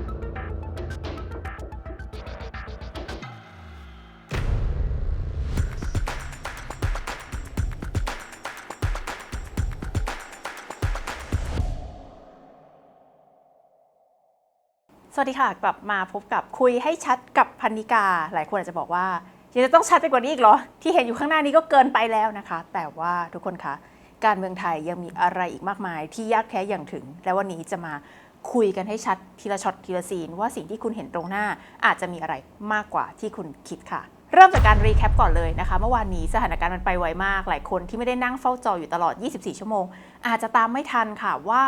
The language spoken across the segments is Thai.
สวัสดีค่ะกลับมาพบกับคุยให้ชัดกับพันนิกา หลายคนอาจจะบอกว่ายังจะต้องชัดไปกว่านี้อีกเหรอ ที่เห็นอยู่ข้างหน้านี้ก็เกินไปแล้วนะคะ แต่ว่าทุกคนคะการเมืองไทยยังมีอะไรอีกมากมายที่ยากแท้อย่างถึง และวันนี้จะมา คุยกันให้ชัดทีละช็อตทีละซีน ว่าสิ่งที่คุณเห็นตรงหน้าอาจจะมีอะไรมากกว่าที่คุณคิดค่ะเริ่มจากการรีแคปก่อนเลยนะคะ เมื่อวานนี้สถานการณ์มันไปไวมาก หลายคนที่ไม่ได้นั่งเฝ้าจออยู่ตลอด 24 ชั่วโมง อาจจะตามไม่ทันค่ะว่า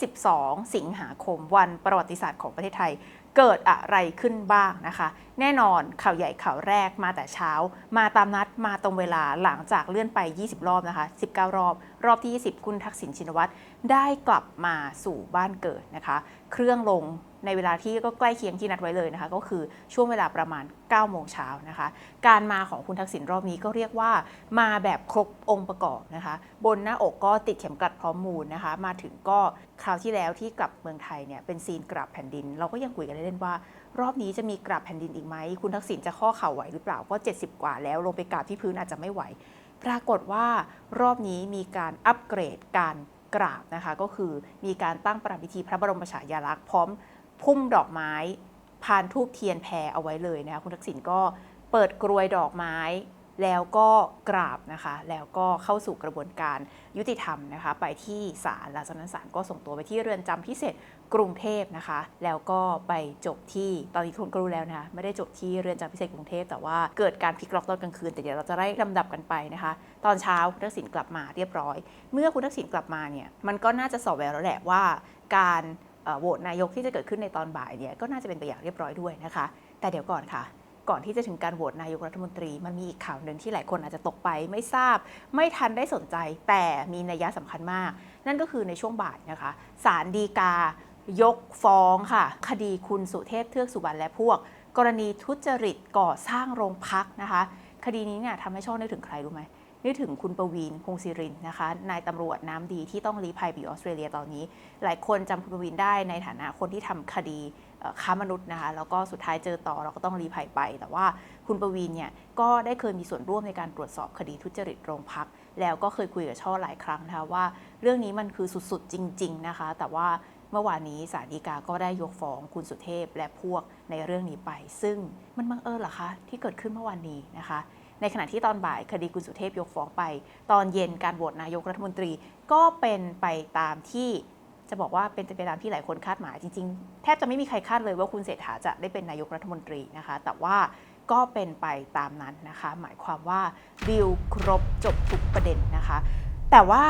22 สิงหาคมวันประวัติศาสตร์ของประเทศไทย เกิดอะไรขึ้นบ้างนะคะ แน่นอนข่าวใหญ่ข่าวแรกมาแต่เช้า มาตามนัดมาตรงเวลาหลังจากเลื่อนไป 20 รอบนะคะ 19 รอบ รอบที่ 20 คุณทักษิณชินวัตรได้กลับมาสู่บ้านเกิดนะคะ เครื่องลง ในเวลาที่ก็ใกล้เคียงที่นัดไว้เลยนะคะ ก็คือช่วงเวลาประมาณ 9 โมงเช้านะคะ การมาของคุณทักษิณรอบนี้ก็เรียกว่ามาแบบครบองค์ประกอบนะคะ บนหน้าอกก็ติดเข็มกลัดพร้อมมูลนะคะ มาถึงก็คราวที่แล้วที่กลับเมืองไทยเนี่ยเป็นซีนกราบแผ่นดิน เราก็ยังคุยกันเล่นๆว่ารอบนี้จะมีกราบแผ่นดินอีกไหม คุณทักษิณจะข้อเข่าไหวหรือเปล่า ก็ 70 กว่าแล้วลงไปกราบที่พื้นอาจจะไม่ไหว ปรากฏว่ารอบนี้มีการอัปเกรดการกราบนะคะ ก็คือมีการตั้งประพิธีพระบรมฉายาลักษณ์พร้อม พุ่มดอกไม้พานทูบเทียนแพรเอาไว้เลยนะคะคุณทักษิณก็เปิดกรวยดอกไม้ แล้วก็กราบนะคะ แล้วก็เข้าสู่กระบวนการยุติธรรมนะคะ ไปที่ศาลแล้วจากนั้นศาลก็ส่งตัวไปที่เรือนจำพิเศษกรุงเทพนะคะ แล้วก็ไปจบที่ตอนนี้ทุกคนก็รู้แล้วนะคะไม่ได้จบที่เรือนจำพิเศษกรุงเทพแต่ว่าเกิดการพลิกล็อกตอนกลางคืน แต่เดี๋ยวเราจะได้ลำดับกันไปนะคะ ตอนเช้าคุณทักษิณกลับมาเรียบร้อย เมื่อคุณทักษิณกลับมาเนี่ยมันก็น่าจะสอบแววแล้วแหละว่า การ โหวตนายกที่จะเกิดขึ้นในตอนบ่ายเนี่ยก็น่าจะเป็นไปอย่างเรียบร้อยด้วยนะคะ แต่เดี๋ยวก่อนค่ะ ก่อนที่จะถึงการโหวตนายกรัฐมนตรี มันมีอีกข่าวหนึ่งที่หลายคนอาจจะตกไปไม่ทราบ ไม่ทันได้สนใจ แต่มีนัยยะสำคัญมาก นั่นก็คือในช่วงบ่ายนะคะศาลฎีกายกฟ้องค่ะ คดีคุณสุเทพเทือกสุบรรณและพวก กรณีทุจริตก่อสร้างโรงพักนะคะ คดีนี้เนี่ยทำให้ช่องนึกถึงใครรู้ไหม นึกถึงคุณประวีนพงศิรินนะคะนายตำรวจน้ำดีที่ต้องลี้ภัยไปอยู่ออสเตรเลียตอนนี้ หลายคนจำคุณประวีนได้ในฐานะคนที่ทำคดีเอ่อค้ามนุษย์นะคะแล้วก็สุดท้ายเจอต่อเราก็ต้องรีภัยไป แต่ว่าคุณประวีนเนี่ยก็ได้เคยมีส่วนร่วมในการตรวจสอบคดีทุจริตโรงพัก แล้วก็เคยคุยกับช่อหลายครั้งนะคะว่า เรื่องนี้มันคือสุดๆจริง ๆนะคะ แต่ว่าเมื่อวานนี้ศาลฎีกาก็ได้ยกฟ้องคุณสุเทพและพวกในเรื่องนี้ไป ซึ่งมันบังเอิญเหรอคะที่เกิดขึ้นเมื่อวานนี้นะคะ ในขณะที่ตอนบ่ายคดีคุณสุเทพยกฟ้องไป ตอนเย็นการโหวตนายกรัฐมนตรี ก็เป็นไปตามที่จะบอกว่าเป็นไปตามที่หลายคนคาดหมายจริงๆ แทบจะไม่มีใครคาดเลยว่าคุณเศรษฐาจะได้เป็นนายกรัฐมนตรีนะคะ แต่ว่าก็เป็นไปตามนั้นนะคะ หมายความว่าดีลครบจบทุกประเด็นนะคะ แต่ว่า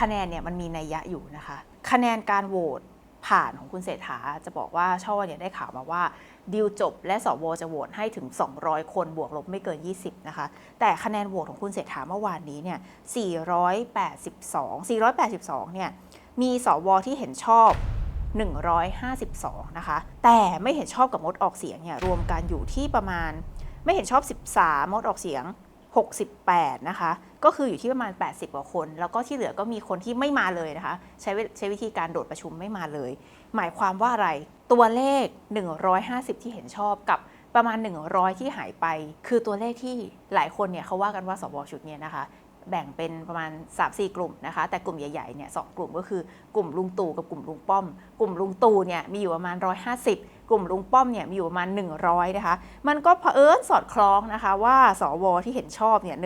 คะแนนเนี่ยมันมีนัยยะอยู่นะคะ คะแนนการโหวตผ่านของคุณเศรษฐาจะบอกว่าช่อเนี่ยได้ข่าวมาว่า ดีลจบ และสวจะโหวตให้ถึง 200 คนบวกลบไม่เกิน 20 นะคะ แต่คะแนนโหวตของคุณเศรษฐาเมื่อวานนี้เนี่ย 482 482 เนี่ย มีสวที่เห็นชอบ 152 นะคะ แต่ไม่เห็นชอบกับงดออกเสียงเนี่ยรวมกันอยู่ที่ประมาณ ไม่เห็นชอบ 13งดออกเสียง 68 นะคะ ก็คืออยู่ที่ประมาณ 80 กว่าคน แล้วก็ที่เหลือก็มีคนที่ไม่มาเลยนะคะ ใช้ใช้วิธีการโดดประชุมไม่มาเลย หมายความว่าอะไร ตัวเลข 150 ที่เห็นชอบกับประมาณ 100 ที่หายไป คือตัวเลขที่หลายคนเนี่ยเขาว่ากันว่าสวชุดเนี้นะคะแบ่งเป็นประมาณ 3-4 กลุ่มนะคะ แต่กลุ่มใหญ่ๆเนี่ยสองกลุ่มก็คือกลุ่มลุงตู่กับกลุ่มลุงป้อม กลุ่มลุงตู่เนี่ยมีอยู่ประมาณ 150 กลุ่มลุงป้อมเนี่ยมีอยู่ประมาณ 100 นะคะ มันก็เผอิญสอดคล้องนะคะว่าสวที่เห็นชอบเนี่ย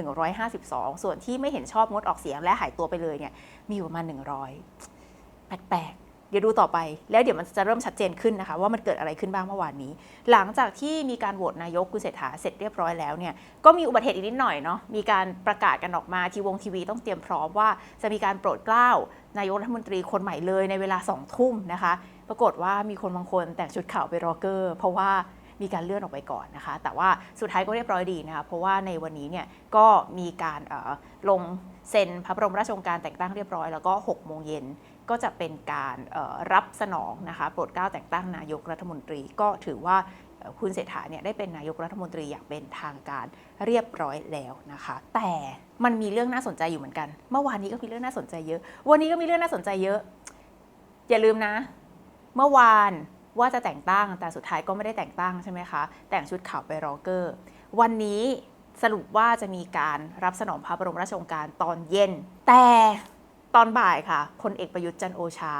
152 ส่วนที่ไม่เห็นชอบงดออกเสียงและหายตัวไปเลยเนี่ยมีอยู่ประมาณ 100 แปลก เดี๋ยวดูต่อไป แล้วเดี๋ยวมันจะเริ่มชัดเจนขึ้นนะคะ ว่ามันเกิดอะไรขึ้นบ้างเมื่อวานนี้ หลังจากที่มีการโหวตนายกคุณเศรษฐาเสร็จเรียบร้อยแล้วเนี่ยก็มีอุบัติเหตุอีกนิดหน่อยเนาะมีการประกาศกันออกมาทีวงทีวีต้องเตรียมพร้อมว่าจะมีการโปรดเกล้านายกรัฐมนตรีคนใหม่เลยในเวลาสองทุ่มนะคะ ปรากฏว่ามีคนบางคนแต่งชุดขาวไปรอเกอร์ เพราะว่ามีการเลื่อนออกไปก่อนนะคะ แต่ว่าสุดท้ายก็เรียบร้อยดีนะคะ เพราะว่าในวันนี้เนี่ยก็มีการเอ่อลงเซ็นพระบรมราชโองการแต่งตั้งเรียบร้อยแล้วก็ 6 โมงเย็น ก็จะเป็นการรับสนองนะคะโปรดเกล้าแต่งตั้งนายกรัฐมนตรี ก็ถือว่าคุณเศรษฐาเนี่ยได้เป็นนายกรัฐมนตรีอย่างเป็นทางการเรียบร้อยแล้วนะคะ แต่มันมีเรื่องน่าสนใจอยู่เหมือนกัน เมื่อวานนี้ก็มีเรื่องน่าสนใจเยอะ วันนี้ก็มีเรื่องน่าสนใจเยอะ อย่าลืมนะ เมื่อวานว่าจะแต่งตั้งแต่สุดท้ายก็ไม่ได้แต่งตั้งใช่ไหมคะ แต่งชุดขาวไปรอเกอร์ วันนี้สรุปว่าจะมีการรับสนองพระบรมราชโองการตอนเย็น แต่ ตอนบ่ายค่ะพลเอกประยุทธ์จันโอชา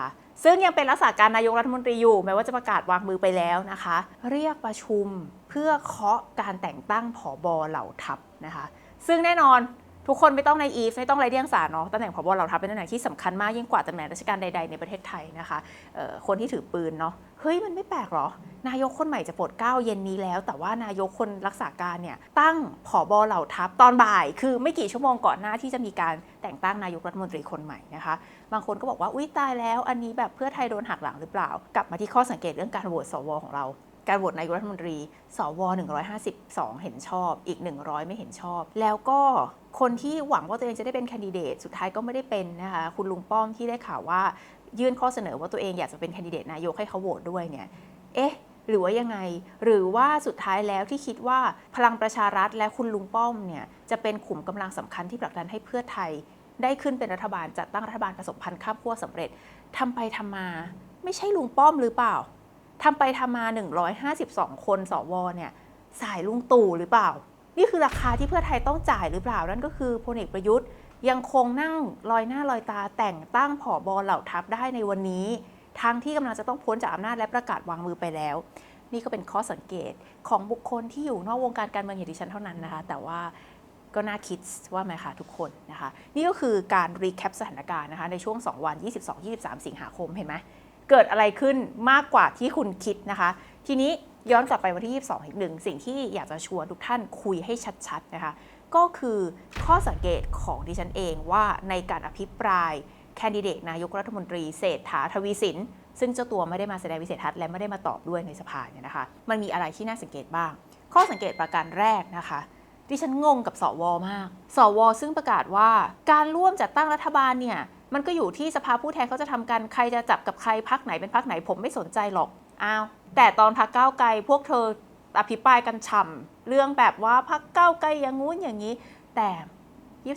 ซึ่งยังเป็นรักษาการนายกรัฐมนตรีอยู่แม้ว่าจะประกาศวางมือไปแล้วนะคะ เรียกประชุมเพื่อเคาะการแต่งตั้งผอบอเหล่าทัพนะคะ ซึ่งแน่นอน ทุกคนไม่ต้องในอีฟไม่ต้องไรเดียงสารเนาะตำแหน่งผบเหล่าทัพเป็นตำแหน่งที่สำคัญมากยิ่งกว่าตำแหน่งราชการใดๆในประเทศไทยนะคะคนที่ถือปืนเนาะเฮ้ยมันไม่แปลกหรอ นายกคนใหม่จะโปรดเก้าเย็นนี้แล้ว แต่ว่านายกคนรักษาการเนี่ยตั้งผอบเหล่าทัพตอนบ่าย คือไม่กี่ชั่วโมงก่อนหน้าที่จะมีการแต่งตั้งนายกรัฐมนตรีคนใหม่นะคะ บางคนก็บอกว่าอุ้ยตายแล้ว อันนี้แบบเพื่อไทยโดนหักหลังหรือเปล่า กลับมาที่ข้อสังเกตเรื่องการโหวตสวของเรา การโหวตนายกรัฐมนตรี สว 152 เห็นชอบ อีก 100 ไม่เห็นชอบ แล้วก็คนที่หวังว่าตัวเองจะได้เป็นแคนดิเดต สุดท้ายก็ไม่ได้เป็นนะคะ คุณลุงป้อมที่ได้ข่าวว่า ยื่นข้อเสนอว่าตัวเองอยากจะเป็นแคนดิเดตนายกให้เขาโหวตด้วยเนี่ย เอ๊ะ หรือว่ายังไง หรือว่าสุดท้ายแล้วที่คิดว่าพลังประชารัฐและคุณลุงป้อมเนี่ยจะเป็นขุมกำลังสำคัญที่ผลักดันให้เพื่อไทย ได้ขึ้นเป็นรัฐบาลจัดตั้งรัฐบาลผสมพันธ์ข้ามขั้วสำเร็จทำไปทำมา ไม่ใช่ลุงป้อมหรือเปล่า ทำไปทำมา 152 คนสวเนี่ยสายลุงตู่หรือเปล่า นี่คือราคาที่เพื่อไทยต้องจ่ายหรือเปล่า นั่นก็คือพลเอกประยุทธ์ยังคงนั่งลอยหน้าลอยตาแต่งตั้งผอบอเหล่าทัพได้ในวันนี้ ทั้งที่กำลังจะต้องพ้นจากอำนาจและประกาศวางมือไปแล้ว นี่ก็เป็นข้อสังเกตของบุคคลที่อยู่นอกวงการการเมืองอย่างดิฉันเท่านั้นนะคะ แต่ว่าก็น่าคิดว่าไหมคะทุกคนนะคะ นี่ก็คือการรีแคปสถานการณ์นะคะในช่วง 2 วัน 22-23 สิงหาคมเห็นไหม เกิดอะไรขึ้นมากกว่าที่คุณคิดนะคะ ทีนี้ย้อนกลับไปวันที่ 22อีกหนึ่งสิ่งที่อยากจะชวนทุกท่านคุยให้ชัดๆนะคะ ก็คือข้อสังเกตของดิฉันเองว่าในการอภิปรายแคนดิเดตนายกรัฐมนตรีเศรษฐาทวีสิน ซึ่งเจ้าตัวไม่ได้มาแสดงวิสัยทัศน์และไม่ได้มาตอบด้วยในสภาเนี่ยนะคะ มันมีอะไรที่น่าสังเกตบ้าง ข้อสังเกตประการแรกนะคะดิฉันงงกับสวมาก สวซึ่งประกาศว่าการร่วมจัดตั้งรัฐบาลเนี่ย มันก็อยู่ที่สภาผู้แทนเขาจะทำกันใครจะจับกับใครพักไหนเป็นพักไหนผมไม่สนใจหรอกอ้าวแต่ตอนพักก้าวไกลพวกเธออภิปรายกันฉ่ำเรื่องแบบว่าพักก้าวไกลอย่างงู้นอย่างนี้ แต่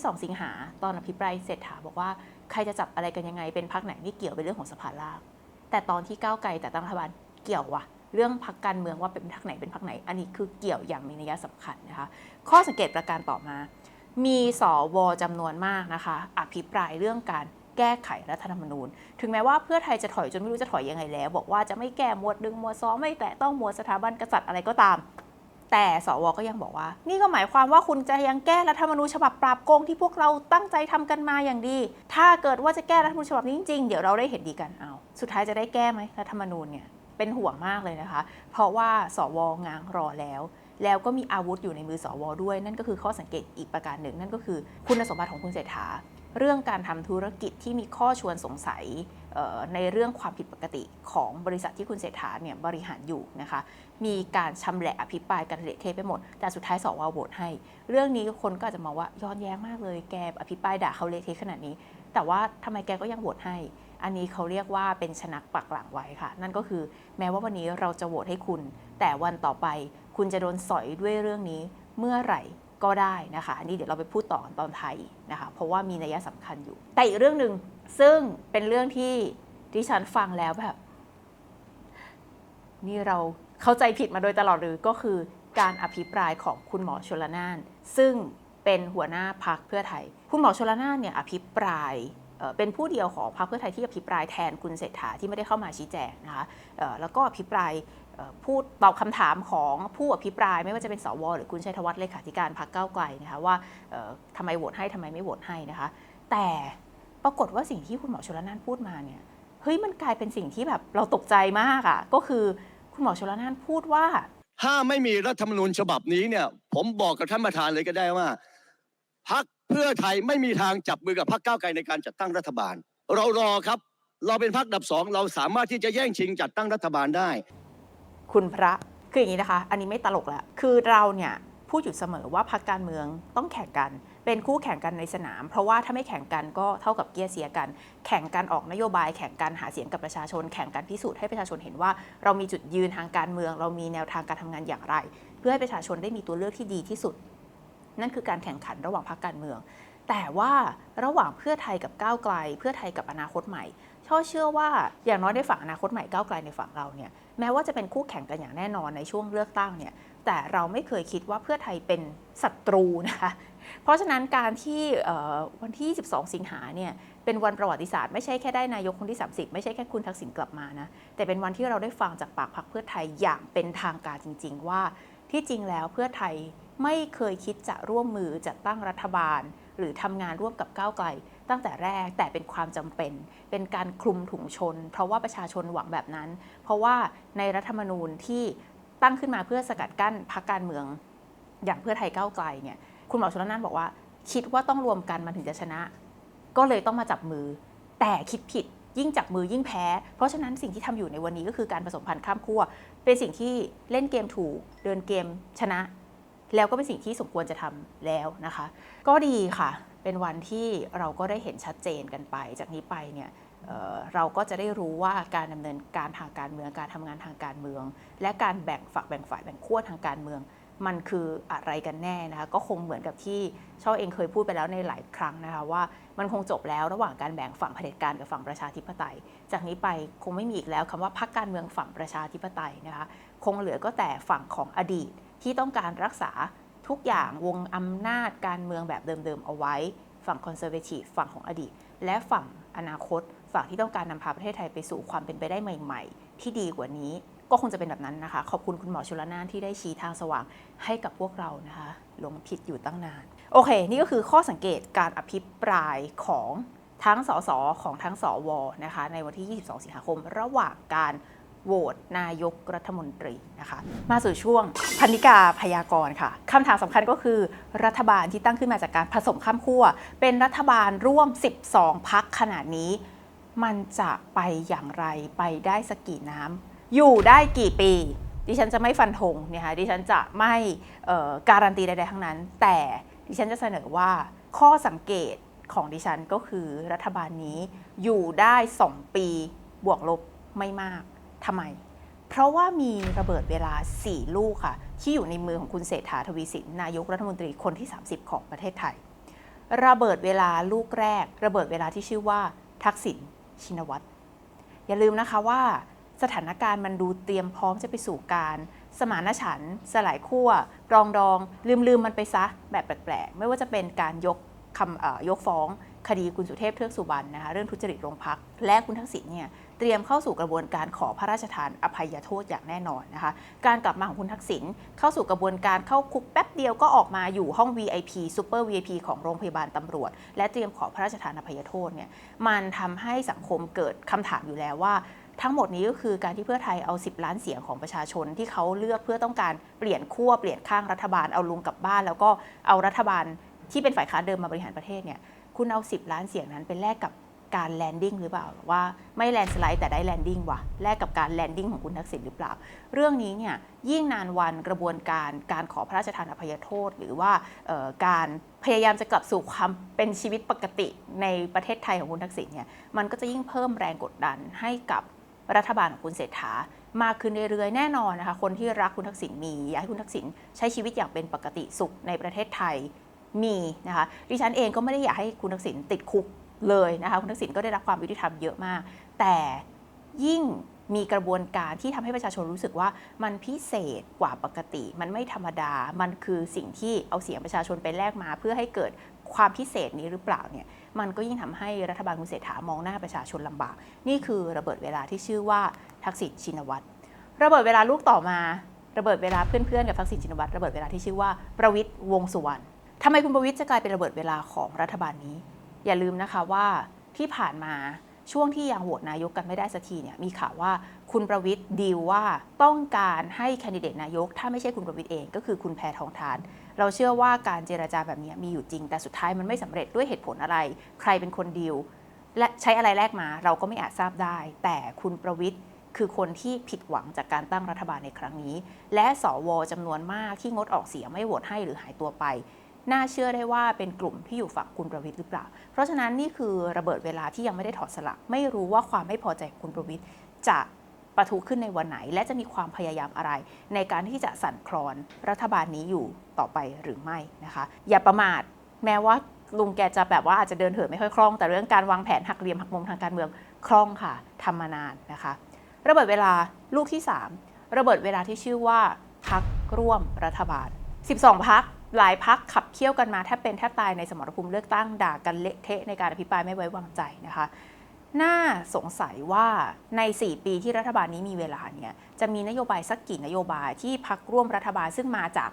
22สิงหาตอนอภิปรายเศรษฐาบอกว่าใครจะจับอะไรกันยังไงเป็นพักไหนไม่เกี่ยวเป็นเรื่องของสภาล่างแต่ตอนที่ก้าวไกลแต่ตั้งรัฐบาลเกี่ยวว่ะเรื่องพักการเมืองว่าเป็นพักไหนเป็นพักไหน อันนี้คือเกี่ยวอย่างมีนัยสำคัญนะคะ ข้อสังเกตประการต่อมา มีสวจำนวนมากนะคะ อภิปรายเรื่องการ แก้ไขรัฐธรรมนูญ ถึงแม้ว่าเพื่อไทยจะถอยจนไม่รู้จะถอยยังไงแล้ว บอกว่าจะไม่แก้หมวดหนึ่งหมวดสองไม่แตะต้องหมวดสถาบันกษัตริย์อะไรก็ตาม แต่สวก็ยังบอกว่า นี่ก็หมายความว่าคุณจะยังแก้รัฐธรรมนูญฉบับปราบโกงที่พวกเราตั้งใจทำกันมาอย่างดี ถ้าเกิดว่าจะแก้รัฐธรรมนูญฉบับนี้จริงๆเดี๋ยวเราได้เห็นดีกันเอาสุดท้ายจะได้แก้ไหมรัฐธรรมนูญเนี่ยเป็นห่วงมากเลยนะคะ เพราะว่าสวง้างรอแล้ว แล้วก็มีอาวุธอยู่ในมือสวด้วย นั่นก็คือข้อสังเกตอีกประการหนึ่ง นั่นก็คือคุณสมบัติของคุณเศรษฐา เรื่องการทำธุรกิจที่มีข้อชวนสงสัยในเรื่องความผิดปกติของบริษัทที่คุณเศรษฐาเนี่ยบริหารอยู่นะคะ มีการชำแหละอภิปรายกันเละเทะไปหมด แต่สุดท้ายสวโหวตให้ เรื่องนี้คนก็อาจจะมองว่าย้อนแย้งมากเลย แกอภิปรายด่าเขาเละเทะขนาดนี้ แต่ว่าทำไมแกก็ยังโหวตให้ อันนี้เขาเรียกว่าเป็นชนักปักหลังไว้ค่ะ นั่นก็คือแม้ว่าวันนี้เราจะโหวตให้คุณ แต่วันต่อไปคุณจะโดนสอยด้วยเรื่องนี้เมื่อไหร่ ก็ได้นะคะอันนี้เดี๋ยวเราไปพูดต่อตอนไทยนะคะเพราะว่ามีนัยสำคัญอยู่ แต่อีกเรื่องหนึ่งซึ่งเป็นเรื่องที่ดิฉันฟังแล้วแบบ นี่เราเข้าใจผิดมาโดยตลอดหรือก็คือการอภิปรายของคุณหมอชลนาน ซึ่งเป็นหัวหน้าพักเพื่อไทย คุณหมอชลนานเนี่ยอภิปรายเป็นผู้เดียวของพรรคเพื่อไทยที่อภิปรายแทนคุณเศรษฐาที่ไม่ได้เข้ามาชี้แจงนะคะแล้วก็อภิปราย พูดตอบคำถามของผู้อภิปราย ไม่ว่าจะเป็นสวหรือคุณชัยธวัฒน์เลขาธิการพรรคก้าวไกลนะคะว่าเอ่อทำไมโหวตให้ทำไมไม่โหวตให้นะคะ แต่ปรากฏว่าสิ่งที่คุณหมอชลนานพูดมาเนี่ยเฮ้ยมันกลายเป็นสิ่งที่แบบเราตกใจมากอะ่ะก็คือคุณหมอชลนานพูดว่า ถ้าไม่มีรัฐธรรมนูญฉบับนี้เนี่ย ผมบอกกับท่านประธานเลยก็ได้ว่าพักเพื่อไทยไม่มีทางจับมือกับพักก้าวไกลในการจัดตั้งรัฐบาล เรารอครับ เราเป็นพักดับสองเราสามารถที่จะแย่งชิงจัดตั้งรัฐบาลได้ คุณพระคืออย่างนี้นะคะ อันนี้ไม่ตลกละคือเราเนี่ยพูดอยู่เสมอว่าพรรคการเมืองต้องแข่งกัน เป็นคู่แข่งกันในสนาม เพราะว่าถ้าไม่แข่งกันก็เท่ากับเกียร์เสียกัน แข่งกันออกนโยบาย แข่งกันหาเสียงกับประชาชน แข่งกันพิสูจน์ให้ประชาชนเห็นว่า เรามีจุดยืนทางการเมือง เรามีแนวทางการทำงานอย่างไร เพื่อให้ประชาชนได้มีตัวเลือกที่ดีที่สุด นั่นคือการแข่งขันระหว่างพรรคการเมือง แต่ว่าระหว่างเพื่อไทยกับก้าวไกล เพื่อไทยกับอนาคตใหม่ช่อเชื่อว่าอย่างน้อยในฝั่งอนาคตใหม่ก้าวไกลในฝั่งเราเนี่ย แม้ว่าจะเป็นคู่แข่งกันอย่างแน่นอนในช่วงเลือกตั้งเนี่ยแต่เราไม่เคยคิดว่าเพื่อไทยเป็นศัตรูนะคะเพราะฉะนั้นการที่วันที่12สิงหาเนี่ยเป็นวันประวัติศาสตร์ไม่ใช่แค่ได้นายกคนที่ 30 ไม่ใช่แค่คุณทักษิณกลับมานะแต่เป็นวันที่เราได้ฟังจากปากพรรคเพื่อไทยอย่างเป็นทางการจริง ๆ ว่าที่จริงแล้วเพื่อไทยไม่เคยคิดจะร่วมมือจัดตั้งรัฐบาล หรือทำงานร่วมกับก้าวไกล ตั้งแต่แรกแต่เป็นความจำเป็น เป็นการคลุมถุงชน เพราะว่าประชาชนหวังแบบนั้น เพราะว่าในรัฐธรรมนูญที่ตั้งขึ้นมาเพื่อสกัดกั้นพรรคการเมือง อย่างเพื่อไทยก้าวไกลเนี่ยคุณหมอชลนานบอกว่า คิดว่าต้องรวมกันมันถึงจะชนะ ก็เลยต้องมาจับมือ แต่คิดผิดยิ่งจับมือยิ่งแพ้ เพราะฉะนั้นสิ่งที่ทำอยู่ในวันนี้ก็คือการผสมพันธ์ข้ามขั้วเป็นสิ่งที่เล่นเกมถูก เดินเกมชนะ แล้วก็เป็นสิ่งที่สมควรจะทำแล้วนะคะ ก็ดีค่ะ เป็นวันที่เราก็ได้เห็นชัดเจนกันไป จากนี้ไปเนี่ยเเราก็จะได้รู้ว่าการดำเนินการทางการเมืองการทำงานทางการเมือง และการแบ่งฝักแบ่งฝ่ายแบ่งขั้วทางการเมือง มันคืออะไรกันแน่นะคะก็คงเหมือนกับที่ช่อเองเคยพูดไปแล้วในหลายครั้งนะคะว่ามันคงจบแล้วระหว่างการแบ่งฝั่งเผด็จการกับฝั่งประชาธิปไตย จากนี้ไปคงไม่มีอีกแล้วคำว่าพรรคการเมืองฝั่งประชาธิปไตยนะคะคงเหลือก็แต่ฝั่งของอดีตที่ต้องการรักษา ทุกอย่างวงอำนาจการเมืองแบบเดิมๆเอาไว้ ฝั่งคอนเซอร์เวทีฟฝั่งของอดีต และฝั่งอนาคต ฝั่งที่ต้องการนำพาประเทศไทยไปสู่ความเป็นไปได้ใหม่ ๆ ที่ดีกว่านี้ก็คงจะเป็นแบบนั้นนะคะ ขอบคุณคุณหมอชุลนานที่ได้ชี้ทางสว่างให้กับพวกเรานะคะหลงผิดอยู่ตั้งนาน โอเค นี่ก็คือข้อสังเกตการอภิปรายของทั้งสสของทั้งสวนะคะในวันที่ 22 สิงหาคม ระหว่างการ โหวตนายกรัฐมนตรีนะคะ มาสู่ช่วงพันิกาพยากรณ์ค่ะคำถามสำคัญก็คือ รัฐบาลที่ตั้งขึ้นมาจากการผสมข้ามขั้วเป็นรัฐบาลร่วม 12 พักขนาดนี้ มันจะไปอย่างไรไปได้สักกี่น้ำอยู่ได้กี่ปี ดิฉันจะไม่ฟันธงเนี่ยค่ะดิฉันจะไม่การันตีใดๆทั้งนั้น แต่ดิฉันจะเสนอว่าข้อสังเกตของดิฉันก็คือรัฐบาลนี้อยู่ได้ 2 ปีบวกลบไม่มาก ทำไม เพราะว่ามีระเบิดเวลา 4 ลูกค่ะ ที่อยู่ในมือของคุณเศรษฐาทวีสิน นายกรัฐมนตรีคนที่ 30 ของประเทศไทย ระเบิดเวลาลูกแรก ระเบิดเวลาที่ชื่อว่าทักษิณชินวัตรอย่าลืมนะคะว่าสถานการณ์มันดูเตรียมพร้อมจะไปสู่การ สมานฉันสลายขั้วรองดอง ลืมลืมมันไปซะแบบแปลกๆ ไม่ว่าจะเป็นการยกคำยกฟ้อง คดีคุณสุเทพเทือกสุบรรณนะคะเรื่องทุจริตโรงพัก และคุณทักษิณเนี่ยเตรียมเข้าสู่กระบวนการขอพระราชทานอภัยโทษอย่างแน่นอนนะคะการกลับมาของคุณทักษิณเข้าสู่กระบวนการเข้าคุกแป๊บเดียวก็ออกมาอยู่ห้อง VIP Super VIP ของโรงพยาบาลตำรวจ และเตรียมขอพระราชทานอภัยโทษเนี่ยมันทำให้สังคมเกิดคำถามอยู่แล้วว่าทั้งหมดนี้ก็คือการที่เพื่อไทยเอา 10 ล้านเสียงของประชาชนที่เขาเลือกเพื่อต้องการเปลี่ยนขั้วเปลี่ยนข้างรัฐบาลเอาลุงกลับบ้าน แล้วก็เอารัฐบาลที่เป็นฝ่ายค้านเดิมมาบริหารประเทศเนี่ย คุณเอา 10 ล้านเสียงนั้นไปแลกกับการแลนดิ้งหรือเปล่าว่าไม่แลนสไลด์แต่ได้แลนดิ้งว่ะแลกกับการแลนดิ้งของคุณทักษิณหรือเปล่า เรื่องนี้เนี่ยยิ่งนานวันกระบวนการการขอพระราชทานอภัยโทษ หรือว่าการพยายามจะกลับสู่ความเป็นชีวิตปกติในประเทศไทยของคุณทักษิณเนี่ยมันก็จะยิ่งเพิ่มแรงกดดันให้กับรัฐบาลของคุณเศรษฐามากขึ้นเรื่อยๆ แน่นอนนะคะ คนที่รักคุณทักษิณมี อยากให้คุณทักษิณใช้ชีวิตอย่างเป็นปกติสุขในประเทศไทย มีนะคะดิฉันเองก็ไม่ได้อยากให้คุณทักษิณติดคุกเลยนะคะคุณทักษิณก็ได้รับความยุติธรรมเยอะมาก แต่ยิ่งมีกระบวนการที่ทำให้ประชาชนรู้สึกว่ามันพิเศษกว่าปกติ มันไม่ธรรมดา มันคือสิ่งที่เอาเสียงประชาชนไปแลกมา เพื่อให้เกิดความพิเศษนี้หรือเปล่าเนี่ยมันก็ยิ่งทำให้รัฐบาลคุณเศรษฐามองหน้าประชาชนลำบาก นี่คือระเบิดเวลาที่ชื่อว่าทักษิณชินวัตรระเบิดเวลาลูกต่อมา ระเบิดเวลาเพื่อนๆกับทักษิณชินวัตรระเบิดเวลาที่ชื่อว่าประวิตยวงสุวรรณ ทำไมคุณประวิตยจะกลายเป็นระเบิดเวลาของรัฐบาลนี้ อย่าลืมนะคะว่าที่ผ่านมาช่วงที่ยังโหวตนายกกันไม่ได้สักทีเนี่ยมีข่าวว่าคุณประวิตยดีลว่าต้องการให้แคนดิเดตนายก ถ้าไม่ใช่คุณประวิตยเองก็คือคุณแพทองทาน เราเชื่อว่าการเจรจาแบบนี้มีอยู่จริง แต่สุดท้ายมันไม่สำเร็จด้วยเหตุผลอะไร ใครเป็นคนดีลและใช้อะไรแลกมาเราก็ไม่อาจทราบได้ แต่คุณประวิตยคือคนที่ผิดหวังจากการตั้งรัฐบาลในครั้งนี้ และสวจำนวนมากที่งดออกเสียงไม่โหวตให้หรือหายตัวไป น่าเชื่อได้ว่าเป็นกลุ่มที่อยู่ฝั่งคุณประวิตยหรือเปล่า เพราะฉะนั้นนี่คือระเบิดเวลาที่ยังไม่ได้ถอดสลัก ไม่รู้ว่าความไม่พอใจของคุณประวิตยจะประทุขึ้นในวันไหน และจะมีความพยายามอะไร ในการที่จะสั่นคลอนรัฐบาลนี้อยู่ต่อไปหรือไม่นะคะ อย่าประมาทแม้ว่าลุงแกจะแบบว่าอาจจะเดินเหินไม่ค่อยคล่อง แต่เรื่องการวางแผนหักเหลี่ยมหักมุมทางการเมืองคล่องค่ะทำมานานนะคะ ระเบิดเวลาลูกที่ 3 ระเบิดเวลาที่ชื่อว่าพักร่วมรัฐบาล 12พัก หลายพักขับเคี่ยวกันมาแทบเป็นแทบตายในสมรภูมิเลือกตั้งด่ากันเละเทะในการอภิปรายไม่ไว้วางใจนะคะน่าสงสัยว่าใน 4 ปีที่รัฐบาลนี้มีเวลาเนี่ยจะมีนโยบายสักกี่นโยบายที่พักร่วมรัฐบาลซึ่งมาจาก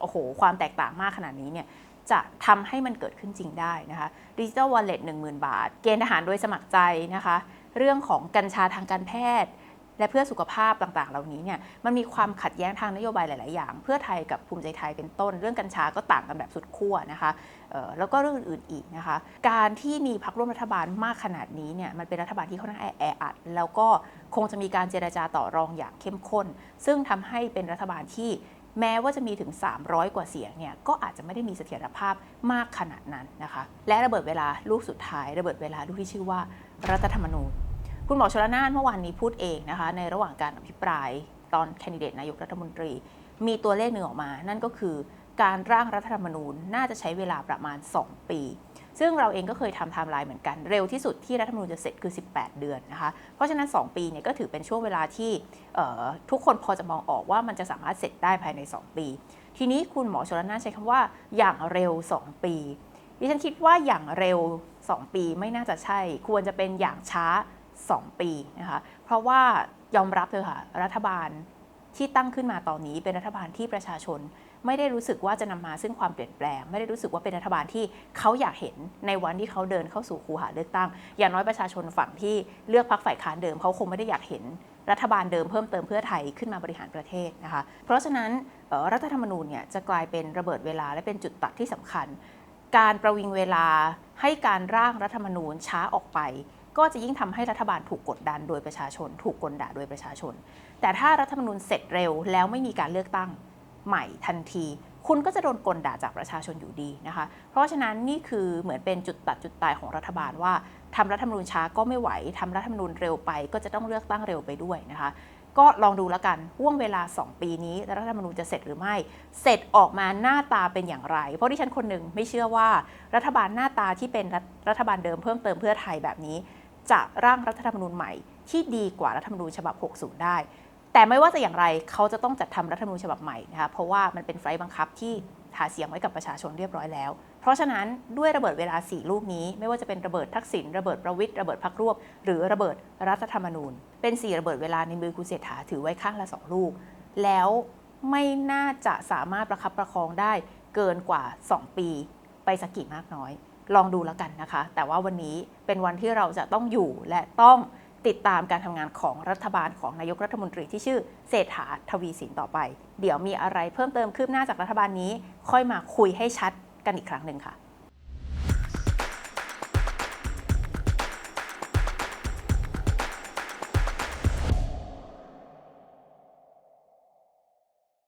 โอ้โหความแตกต่างมากขนาดนี้เนี่ยจะทำให้มันเกิดขึ้นจริงได้นะคะดิจิ t a ลวอลเล็ตหนึ่งหมื่นบาท เกณฑ์ทหารโดยสมัครใจนะคะ เรื่องของกัญชาทางการแพทย์ และเพื่อสุขภาพต่างๆ เหล่านี้เนี่ยมันมีความขัดแย้งทางนโยบายหลาย ๆ อย่าง เพื่อไทยกับภูมิใจไทยเป็นต้น เรื่องกัญชาก็ต่างกันแบบสุดขั้วนะคะแล้วก็เรื่องอื่นๆอีกนะคะ การที่มีพรรคร่วมรัฐบาลมากขนาดนี้เนี่ยมันเป็นรัฐบาลที่ค่อนข้างแออัด แล้วก็คงจะมีการเจรจาต่อรองอย่างเข้มข้น ซึ่งทำให้เป็นรัฐบาลที่แม้ว่าจะมีถึง 300 กว่าเสียงเนี่ย ก็อาจจะไม่ได้มีเสถียรภาพมากขนาดนั้นนะคะ และระเบิดเวลาลูกสุดท้าย ระเบิดเวลาลูกที่ชื่อว่ารัฐธรรมนูญ คุณหมอชลนานเมื่อวานนี้พูดเองนะคะ ในระหว่างการอภิปรายตอนแคนดิเดตนายกรัฐมนตรี มีตัวเลขหนึ่งออกมา นั่นก็คือการร่างรัฐธรรมนูญน่าจะใช้เวลาประมาณ 2 ปี ซึ่งเราเองก็เคยทำไทม์ไลน์เหมือนกัน เร็วที่สุดที่รัฐธรรมนูญจะเสร็จคือ 18 เดือนนะคะ เพราะฉะนั้น 2 ปีเนี่ยก็ถือเป็นช่วงเวลาที่ทุกคนพอจะมองออกว่ามันจะสามารถเสร็จได้ภายใน 2 ปี ทีนี้คุณหมอชลนานใช้คำว่าอย่างเร็ว 2 ปีดิฉันคิดว่าอย่างเร็ว 2 ปีไม่น่าจะใช่ ควรจะเป็นอย่างช้า 2 ปีนะคะเพราะว่ายอมรับเลยค่ะรัฐบาลที่ตั้งขึ้นมาตอนนี้เป็นรัฐบาลที่ประชาชน ไม่ได้รู้สึกว่าจะนำมาซึ่งความเปลี่ยนแปลง ไม่ได้รู้สึกว่าเป็นรัฐบาลที่เขาอยากเห็นในวันที่เขาเดินเข้าสู่คูหาเลือกตั้ง อย่างน้อยประชาชนฝั่งที่เลือกพรรคฝ่ายค้านเดิมเขาคงไม่ได้อยากเห็นรัฐบาลเดิมเพิ่มเติมเพื่อไทยขึ้นมาบริหารประเทศนะคะ เพราะฉะนั้นรัฐธรรมนูญเนี่ยจะกลายเป็นระเบิดเวลาและเป็นจุดตัดที่สำคัญ การประวิงเวลาให้การร่างรัฐธรรมนูญช้าออกไป ก็จะยิ่งทำให้รัฐบาลถูกกดดันโดยประชาชน ถูกกลด่าโดยประชาชน แต่ถ้ารัฐธรรมนูญเสร็จเร็วแล้วไม่มีการเลือกตั้งใหม่ทันที คุณก็จะโดนกลด่าจากประชาชนอยู่ดีนะคะ เพราะฉะนั้นนี่คือเหมือนเป็นจุดตัดจุดตายของรัฐบาลว่าทำรัฐธรรมนูญช้าก็ไม่ไหวทำรัฐธรรมนูญเร็วไป ก็จะต้องเลือกตั้งเร็วไปด้วยนะคะก็ลองดูแล้วกันห่วงเวลา 2 ปีนี้รัฐธรรมนูญจะเสร็จหรือไม่ เสร็จออกมาหน้าตาเป็นอย่างไร เพราะที่ฉันคนหนึ่งไม่เชื่อว่ารัฐบาลหน้าตาที่เป็นรัฐรัฐบาลเดิมเพิ่มเติมเพื่อไทยแบบนี้ จะร่างรัฐธรรมนูญใหม่ที่ดีกว่ารัฐธรรมนูญฉบับ 60 ได้ แต่ไม่ว่าจะอย่างไรเขาจะต้องจัดทำรัฐธรรมนูญฉบับใหม่นะคะเพราะว่ามันเป็นไฟล์บังคับที่หาเสียงไว้กับประชาชนเรียบร้อยแล้ว เพราะฉะนั้นด้วยระเบิดเวลา 4 ลูกนี้ ไม่ว่าจะเป็นระเบิดทักษิณระเบิดประวิตยระเบิดพักรวบ หรือระเบิดรัฐธรรมนูญ เป็น 4 ระเบิดเวลาในมือคุณเศรษฐาถือไว้ข้างละ 2 ลูก แล้วไม่น่าจะสามารถประคับประคองได้เกินกว่า 2 ปีไปสักกี่มากน้อย ลองดูแล้วกันนะคะ แต่ว่าวันนี้เป็นวันที่เราจะต้องอยู่และต้องติดตามการทำงานของรัฐบาลของนายกรัฐมนตรีที่ชื่อเศรษฐาทวีสินต่อไป เดี๋ยวมีอะไรเพิ่มเติมคืบหน้าจากรัฐบาลนี้ ค่อยมาคุยให้ชัดกันอีกครั้งหนึ่งค่ะ